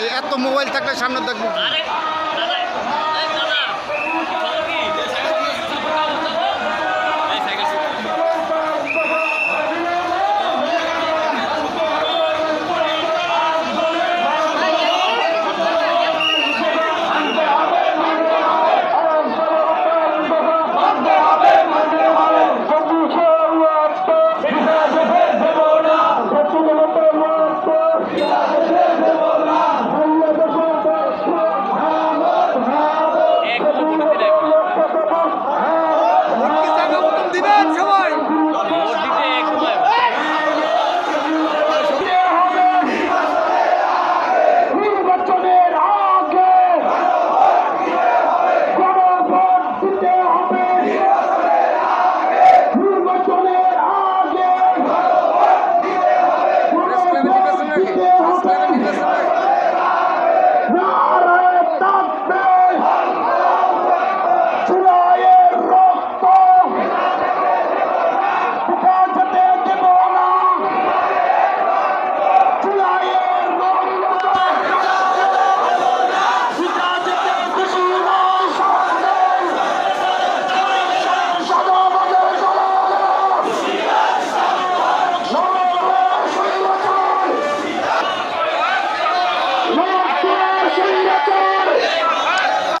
ভাই এত মোবাইল থাকলে সামনে দেখব